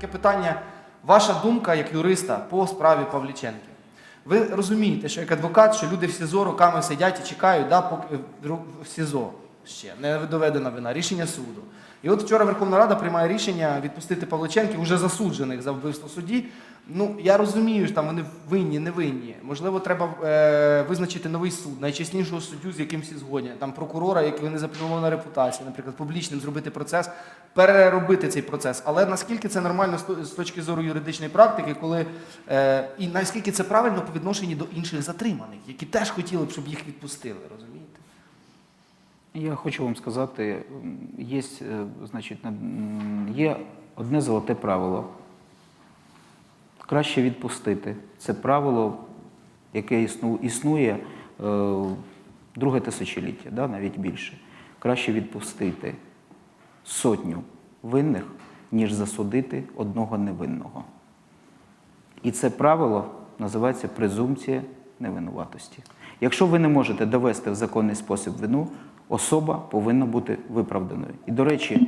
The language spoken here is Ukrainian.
Таке питання. Ваша думка як юриста по справі Павліченки. Ви розумієте, що як адвокат, що люди в СІЗО роками сидять і чекають, да, поки в СІЗО ще не доведена вина, рішення суду. І от вчора Верховна Рада приймає рішення відпустити Павличенків, уже засуджених за вбивство судді. Ну я розумію, що там вони винні, не винні. Можливо, треба е, визначити новий суд, найчеснішого суддю, з яким всі згодні. Там прокурора, який не запропонована репутація, наприклад, публічним зробити процес, переробити цей процес. Але наскільки це нормально з точки зору юридичної практики, коли е, і наскільки це правильно по відношенню до інших затриманих, які теж хотіли б, щоб їх відпустили, розумієте? Я хочу вам сказати, є, е, значить, є одне золоте правило. Краще відпустити. Це правило, яке існує е, друге тисячоліття, да, навіть більше. Краще відпустити сотню винних, ніж засудити одного невинного. І це правило називається презумпція невинуватості. Якщо ви не можете довести в законний спосіб вину, особа повинна бути виправданою. І, до речі,